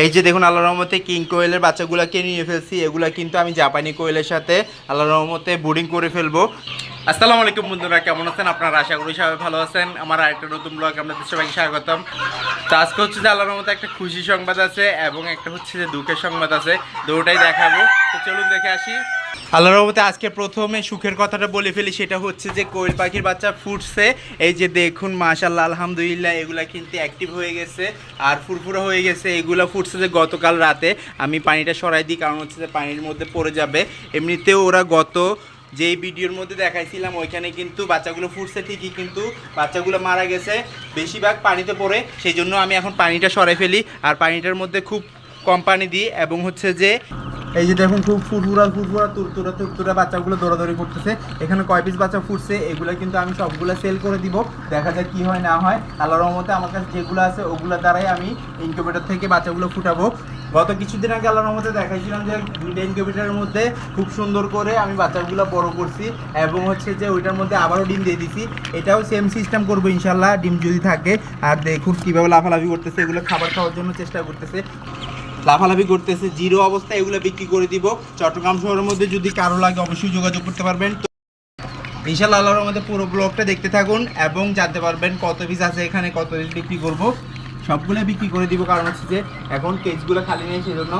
এই যে দেখুন আল্লাহ রহমতে কিং কোয়েলের বাচ্চাগুলোকে নিয়ে ফেলছি। এগুলো কিন্তু আমি জাপানি কোয়েলের সাথে আল্লাহ রহমতে বোর্ডিং করে ফেলব। আসসালামু আলাইকুম বন্ধুরা, কেমন আছেন? আপনারা আশা করি সবাই ভালো আছেন। আমার আরেকটা নতুন ব্লগ আপনাদের সবাইকে স্বাগতম। তো আজকে হচ্ছে যে আল্লাহর মতো একটা খুশি সংবাদ আছে এবং একটা হচ্ছে যে দুঃখের সংবাদ আছে। দুটাই দেখাবো। তো চলুন দেখে আসি। আল্লাহর রহমতে আজকে প্রথমে সুখের কথাটা বলে ফেলি, সেটা হচ্ছে যে কোয়েল পাখির বাচ্চা ফুটছে। এই যে দেখুন মাশাল্লাহ আলহামদুলিল্লাহ, এগুলা কিন্তু অ্যাক্টিভ হয়ে গেছে, আর ফুরফুরা হয়ে গেছে। এগুলা ফুটছে যে গতকাল রাতে। আমি পানিটা সরাই দিই, কারণ হচ্ছে যে পানির মধ্যে পড়ে যাবে। এমনিতেও ওরা গত যেই ভিডিওর মধ্যে দেখাইছিলাম, ওইখানে কিন্তু বাচ্চাগুলো ফুটছে ঠিকই, কিন্তু বাচ্চাগুলো মারা গেছে। বেশিরভাগ পানিতে পড়ে, সেই জন্য আমি এখন পানিটা সরাই ফেলি। আর পানিটার মধ্যে খুব কম পানি দিই, এবং হচ্ছে যে এই যে দেখুন খুব ফুরফুরা ফুরফুরা, তুরতুরা তুরতুরা বাচ্চাগুলো দৌড়াদৌড়ি করতেছে। এখানে কয় পিস বাচ্চা ফুটছে, এগুলো কিন্তু আমি সবগুলো সেল করে দিব। দেখা যায় কি হয়, না হয়। আল্লাহর রহমতে আমার কাছে যেগুলো আছে, ওগুলো দ্বারাই আমি ইনকিউবেটর থেকে বাচ্চাগুলো ফুটাবো। গত কিছুদিন আগে আল্লাহর রহমতে দেখাইছিলাম যে দুইটা ইনকিউবেটরের মধ্যে খুব সুন্দর করে আমি বাচ্চাগুলো বড় করছি এবং হচ্ছে যে ওইটার মধ্যে আবারও ডিম দিয়ে দিছি। এটাও সেম সিস্টেম করব ইনশাল্লাহ ডিম যদি থাকে। আর দেখুন কীভাবে লাফালাফি করতেছে, এগুলো খাবার খাওয়ার জন্য চেষ্টা করতেছে। লাফালাফি করতেছে, জিরো অবস্থায় এগুলো বিক্রি করে দিব। চট্টগ্রাম শহরের মধ্যে যদি কারও লাগে অবশ্যই যোগাযোগ করতে পারবেন। ইনশাল্লাহ আল্লাহর মধ্যে পুরো ব্লগটা দেখতে থাকুন এবং জানতে পারবেন কত পিস আছে এখানে, কত পিস বিক্রি করব। সবগুলো বিক্রি করে দিব, কারণ হচ্ছে যে এখন কেজগুলো খালি নেই, সেজন্য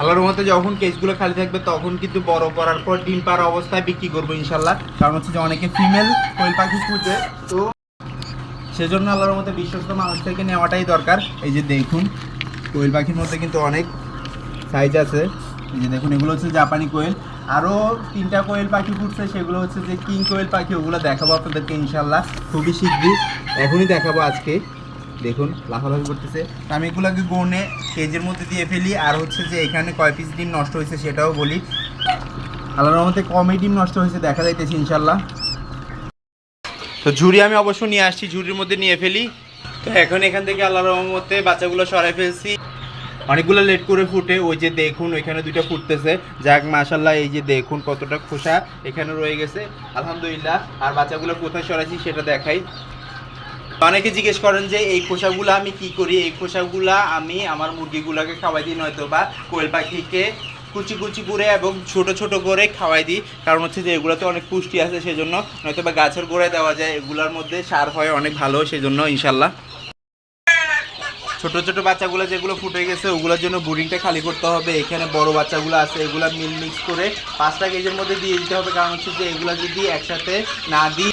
আল্লাহর মধ্যে যখন কেজগুলো খালি থাকবে, তখন কিন্তু বড় করার পর ডিম পাড়া অবস্থায় বিক্রি করব ইনশাল্লাহ কারণ হচ্ছে যে অনেকে ফিমেল কোয়েল পাখি খুঁজে, তো সেজন্য আল্লাহর মধ্যে বিশ্বস্ত মানুষ থেকে নেওয়াটাই দরকার। এই যে দেখুন কোয়েল পাখির মধ্যে কিন্তু অনেক সাইজ আছে। এই যে দেখুন, এগুলো হচ্ছে জাপানি কোয়েল। আরও তিনটা কোয়েল পাখি ফুটছে সেগুলো হচ্ছে যে কিং কোয়েল পাখি, ওগুলো দেখাবো আপনাদেরকে ইনশাল্লাহ খুবই শীঘ্রই। এখনই দেখাবো আজকে। দেখুন, লাফালাফি করতেছে। আমি এগুলোকে গনে কেজের মধ্যে দিয়ে ফেলি, আর হচ্ছে যে এখানে কয় পিস ডিম নষ্ট হয়েছে সেটাও বলি। আল্লাহর রহমতে কমই ডিম নষ্ট হয়েছে, দেখা যাইতেছে ইনশাল্লাহ তো ঝুড়ি আমি অবশ্য নিয়ে আসছি, ঝুড়ির মধ্যে নিয়ে ফেলি। তো এখন এখান থেকে আল্লাহ রহমতে বাচ্চাগুলো সরাই ফেলছি। অনেকগুলো লেট করে ফুটে, ওই যে দেখুন, ওইখানে দুইটা ফুটতেছে। যাক মাশাল্লাহ এই যে দেখুন কতটা খোসা এখানে রয়ে গেছে। আলহামদুলিল্লাহ, আর বাচ্চাগুলো কোথায় সরাইছি সেটা দেখাই। অনেকে জিজ্ঞেস করেন যে, এই খোসাগুলো আমি কি করি? এই খোসাগুলা আমি আমার মুরগিগুলোকে খাওয়াই দিই নয়তো বা কোয়েল পাখিকে কুচি কুচি করে এবং ছোট ছোট করে খাওয়াই দিই। কারণ হচ্ছে যে, এগুলোতে অনেক পুষ্টি আছে, সেজন্য নয়তো বা গাছের গোড়ায় দেওয়া যায়। এগুলোর মধ্যে সার হয়, অনেক ভালো, সেজন্য ইনশাল্লাহ ছোট ছোট বাচ্চাগুলো যেগুলো ফুটে গেছে, ওগুলোর জন্য বোরিংটা খালি করতে হবে। এখানে বড় বাচ্চাগুলো আছে, এগুলো মিল মিক্স করে পাঁচটা কেজির মধ্যে দিয়ে দিতে হবে। কারণ হচ্ছে যে এগুলো যদি একসাথে না দিই,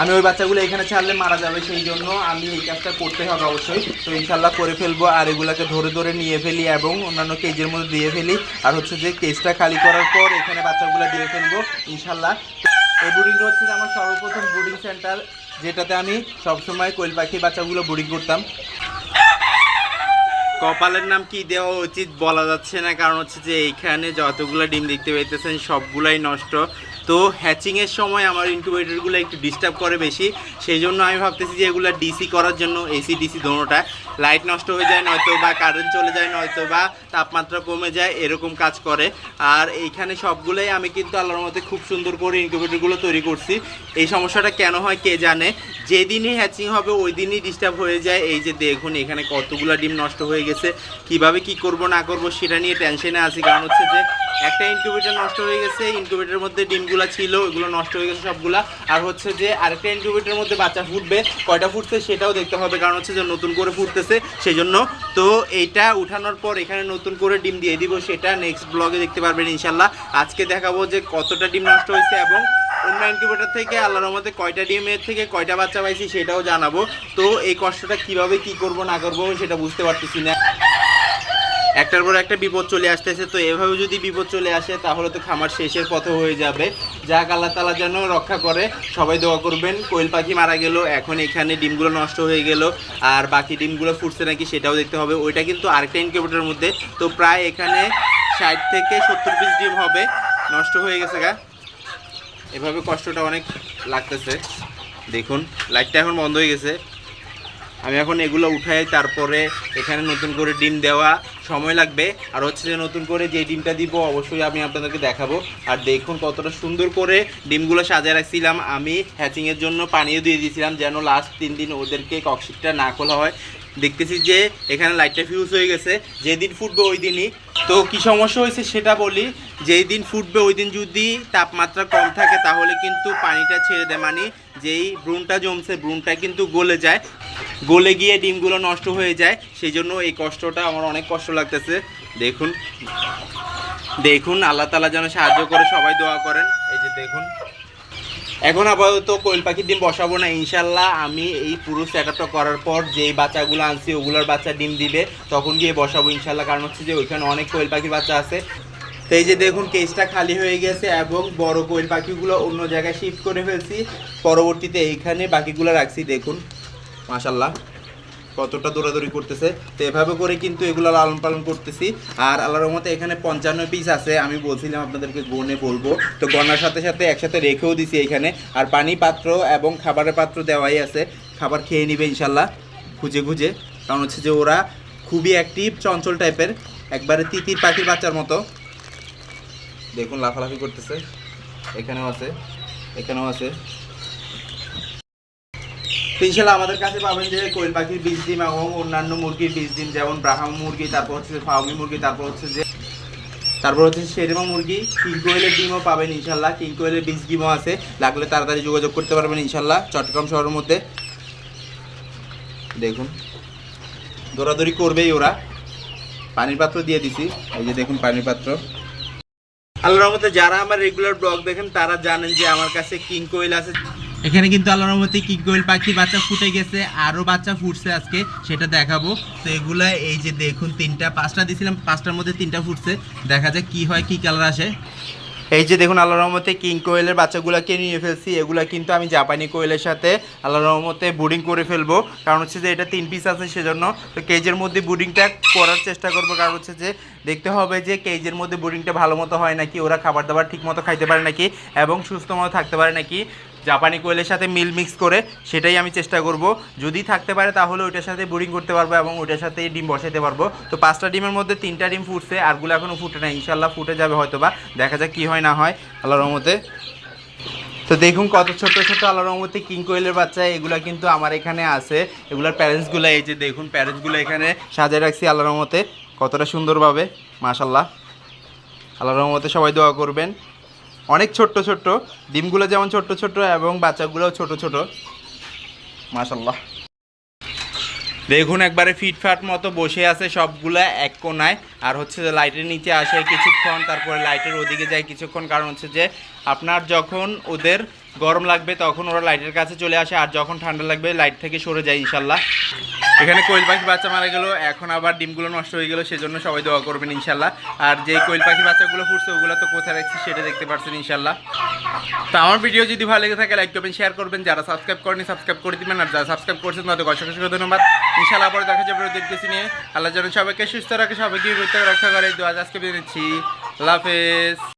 আমি ওই বাচ্চাগুলো এখানে ছাড়লে মারা যাবে। সেই জন্য আমি এই কাজটা করতে হবে অবশ্যই। তো ইনশাল্লাহ করে ফেলব আর এগুলোকে ধরে ধরে নিয়ে ফেলি এবং অন্যান্য কেজের মধ্যে দিয়ে ফেলি। আর হচ্ছে যে কেজটা খালি করার পর এখানে বাচ্চাগুলো দিয়ে ফেলব ইনশাল্লাহ এই বোর্ডিংটা হচ্ছে যে আমার সর্বপ্রথম বোর্ডিং সেন্টার, যেটাতে আমি সবসময় কোয়েল পাখির বাচ্চাগুলো বোর্ডিং করতাম। কপালের নাম কি দেওয়া উচিত বলা যাচ্ছে না, কারণ হচ্ছে যে এইখানে যতগুলো ডিম দেখতে পাইতেছেন, সবগুলাই নষ্ট। তো হ্যাচিংয়ের সময় আমার ইনকিউবেটরগুলো একটু ডিস্টার্ব করে বেশি। সেই জন্য আমি ভাবতেছি যে এগুলো ডিসি করার জন্য এসি ডিসি দোনোটা। লাইট নষ্ট হয়ে যায়, নয়তো বা কারেন্ট চলে যায়, নয়তো বা তাপমাত্রা কমে যায়, এরকম কাজ করে। আর এইখানে সবগুলোই আমি কিন্তু আল্লাহর মতে খুব সুন্দর করে ইনকিউবেটরগুলো তৈরি করছি। এই সমস্যাটা কেন হয় কে জানে? যেদিনই হ্যাচিং হবে ওই দিনই ডিস্টার্ব হয়ে যায়। এই যে দেখুন, এখানে কতগুলো ডিম নষ্ট হয়ে গেছে। কীভাবে কি করব, না করব, সেটা নিয়ে টেনশনে আছি। কারণ হচ্ছে যে, একটা ইনকিউবেটর নষ্ট হয়ে গেছে ইনকিউবেটরের মধ্যে ডিমগুলো ছিল ওগুলো নষ্ট হয়ে গেছে সবগুলা। আর হচ্ছে যে আরেকটা ইনকিউবেটরের মধ্যে বাচ্চা ফুটবে, কয়টা ফুটছে সেটাও দেখতে হবে, কারণ হচ্ছে যে নতুন করে ফুটতেছে সেই জন্য তো এইটা উঠানোর পর এখানে নতুন করে ডিম দিয়ে দিব, সেটা নেক্সট ব্লগে দেখতে পারবেন ইনশাল্লাহ আজকে দেখাবো যে কতটা ডিম নষ্ট হয়েছে এবং অন্য ইনকিউবেটর থেকে, আল্লাহর রহমতে কয়টা ডিমের থেকে কয়টা বাচ্চা পাইছি সেটাও জানাব। তো এই কষ্টটা কীভাবে কি করব না করব সেটা বুঝতে পারতেছি না। একটার পর একটা বিপদ চলে আসতেছে, তো এভাবে যদি বিপদ চলে আসে, তাহলে তো খামার শেষের পথে হয়ে যাবে। যাক, আল্লাহ তালা যেন রক্ষা করে। সবাই দোয়া করবেন। কোয়েল পাখি মারা গেল, এখন এখানে ডিমগুলো নষ্ট হয়ে গেল, আর বাকি ডিমগুলো ফুটছে নাকি সেটাও দেখতে হবে। ওইটা কিন্তু আরেকটা ইনকিউবেটরের মধ্যে। তো প্রায় এখানে ষাট থেকে সত্তর পিস ডিম হবে। নষ্ট হয়ে গেছে গা। এভাবে কষ্টটা অনেক লাগতেছে। দেখুন লাইটটা এখন বন্ধ হয়ে গেছে। আমি এখন এগুলো উঠাই, তারপরে এখানে নতুন করে ডিম দেওয়া সময় লাগবে। আর হচ্ছে যে নতুন করে যে ডিমটা দিব, অবশ্যই আমি আপনাদেরকে দেখাবো। আর দেখুন কতটা সুন্দর করে ডিমগুলো সাজিয়ে রাখছিলাম। আমি হ্যাচিংয়ের জন্য পানিও দিয়ে দিয়েছিলাম যেন লাস্ট তিন দিন ওদেরকে ককশিটটা না খোলা হয়। দেখতেছি যে এখানে লাইটটা ফিউজ হয়ে গেছে। যেদিন ফুটবে ওই দিনই। তো কি সমস্যা হয়েছে সেটা বলি যেই দিন ফুটবে ওই দিন যদি তাপমাত্রা কম থাকে তাহলে কিন্তু পানিটা ছেড়ে দেয়। মানে যেই ব্রুনটা জমছে ব্রুনটা কিন্তু গলে যায়। গলে গিয়ে ডিমগুলো নষ্ট হয়ে যায়। সেই জন্য এই কষ্টটা আমার অনেক কষ্ট লাগতেছে। দেখুন দেখুন, আল্লাহ তালা যেন সাহায্য করে, সবাই দোয়া করেন। এই যে দেখুন। এখন আপাতত কোয়েল পাখির ডিম বসাবো না ইনশাল্লাহ আমি এই পুরো সেট করার পর যেই বাচ্চাগুলো আনছি, ওগুলোর বাচ্চা ডিম দিবে, তখন গিয়ে বসাবো ইনশাল্লাহ কারণ হচ্ছে যে ওইখানে অনেক কোয়েল পাখির বাচ্চা আছে। তো এই যে দেখুন কেসটা খালি হয়ে গেছে এবং বড় কোয়েল পাখিগুলো অন্য জায়গায় শিফট করে ফেলছি। পরবর্তীতে এইখানে বাকিগুলো রাখছি, দেখুন। মাশাল্লাহ কতটা দৌড়াদৌড়ি করতেছে। তো এভাবে করে কিন্তু এগুলো লালন পালন করতেছি। আর আল্লাহর রহমতে এখানে পঞ্চান্ন পিস আছে, আমি বলছিলাম আপনাদেরকে গনে বলব। তো গনার সাথে সাথে একসাথে রেখেও দিছি এখানে। আর পানি পাত্র এবং খাবারের পাত্র দেওয়াই আছে। খাবার খেয়ে নিবে ইনশাল্লাহ খুঁজে খুঁজে। কারণ হচ্ছে যে ওরা খুবই অ্যাক্টিভ চঞ্চল টাইপের একবারে তিতির পাখির বাচ্চার মতো। দেখুন, লাফালাফি করতেছে। এখানেও আছে এখানেও আছে। ইনশাল্লাহ আমাদের কাছে পাবেন যে কোয়েল পাখির বীজ ডিম এবং অন্যান্য মুরগির বীজ ডিম, যেমন ব্রাহ্ম মুরগি, তারপর হচ্ছে ফাউমি মুরগি, তারপর হচ্ছে যে তারপর হচ্ছে শেরমা মুরগি, কিং কোয়েলের ডিমও পাবেন ইনশাল্লাহ। কিং কোয়েলের বীজ ডিমও আছে। লাগলে তাড়াতাড়ি যোগাযোগ করতে পারবেন ইনশাল্লাহ, চট্টগ্রাম শহরের মধ্যে। দেখুন, দৌড়াদৌড়ি করবেই ওরা। পানির পাত্র দিয়ে দিছি। এই যে দেখুন, পানির পাত্র। আল্লাহর রহমতে যারা আমার রেগুলার ব্লগ দেখেন, তারা জানেন যে আমার কাছে কিং কোয়েল আছে। এখানে কিন্তু আল্লাহর রহমতে কিং কোয়েল পাখি বাচ্চা ফুটে গেছে আরও বাচ্চা ফুটছে আজকে, সেটা দেখাবো। তো এগুলা এই যে দেখুন, তিনটা, পাঁচটা দিয়েছিলাম পাঁচটার মধ্যে তিনটা ফুটছে। দেখা যাক কি হয়, কি কালার আসে। এই যে দেখুন আল্লাহ রহমতে কিং কোয়েলের বাচ্চাগুলোকে নিয়ে ফেলছি। এগুলো কিন্তু আমি জাপানি কোয়েলের সাথে আল্লাহ রহমতে বুডিং করে ফেলব। কারণ হচ্ছে যে এটা তিন পিস আছে সেজন্য। তো কেজের মধ্যে বুডিংটা করার চেষ্টা করব। কারণ হচ্ছে যে দেখতে হবে যে কেজের মধ্যে বুডিংটা ভালো মতো হয় নাকি, ওরা খাবার দাবার ঠিক মতো খাইতে পারে নাকি এবং সুস্থ মতো থাকতে পারে নাকি। জাপানি কোয়েলের সাথে মিল মিক্স করে সেটাই আমি চেষ্টা করব। যদি থাকতে পারে তাহলে ওইটার সাথে বোরিং করতে পারব এবং ওইটার সাথে ডিম বসাইতে পারব। তো পাঁচটা ডিমের মধ্যে তিনটা ডিম ফুটছে, আরগুলো এখনও ফুটে না ইনশাল্লাহ ফুটে যাবে হয়তো বা দেখা যাক কী হয় না হয়। আল্লাহর রহমতে। তো দেখুন কত ছোট ছোট আল্লাহ রহমতে কিং কোয়েলের বাচ্চা, এগুলা কিন্তু আমার এখানে আছে। এগুলার প্যারেন্টসগুলো, এই যে দেখুন প্যারেন্টসগুলো এখানে সাজিয়ে রাখছি আল্লাহ রহমতে। কতটা সুন্দরভাবে মাশাল্লাহ আল্লাহ রহমতে সবাই দোয়া করবেন। অনেক ছোট্ট ছোট্ট, ডিমগুলো যেমন ছোট্ট ছোট্ট এবং বাচ্চাগুলোও ছোট ছোট। মাশাল্লাহ দেখুন একবারে ফিটফাট মতো বসে আছে সবগুলা এক কোনায়। আর হচ্ছে যে লাইটের নিচে আসে কিছুক্ষণ, তারপরে লাইটের ওদিকে যায় কিছুক্ষণ। কারণ হচ্ছে যে আপনার যখন ওদের গরম লাগবে তখন ওরা লাইটের কাছে চলে আসে। আর যখন ঠান্ডা লাগবে, লাইট থেকে সরে যায় ইনশাল্লাহ এখানে কোয়েল পাখি বাচ্চা মারা গেল, এখন আবার ডিমগুলো নষ্ট হয়ে গেল, সেজন্য সবাই দোয়া করবেন ইনশাল্লাহ। আর যে কোয়েল পাখি বাচ্চাগুলো ফুটছে, ওগুলো তো কোথায় রাখছি সেটা দেখতে পাচ্ছেন ইনশাল্লাহ। তো আমার ভিডিও যদি ভালো লেগে থাকে লাইক করবেন শেয়ার করবেন। যারা সাবস্ক্রাইব করেনি সাবস্ক্রাইব করে দিবেন। আর যারা সাবস্ক্রাইব করছেন, তাদের অসংখ্য অসংখ্য ধন্যবাদ। ইনশাল্লাহ আবার দেখা যাবে ওদের কিছু নিয়ে। আল্লাহ যেন সবাইকে সুস্থ রাখে, সবাইকে রক্ষা করে দোয়া আজকে বেরিয়েছি আল্লাহ হাফেজ।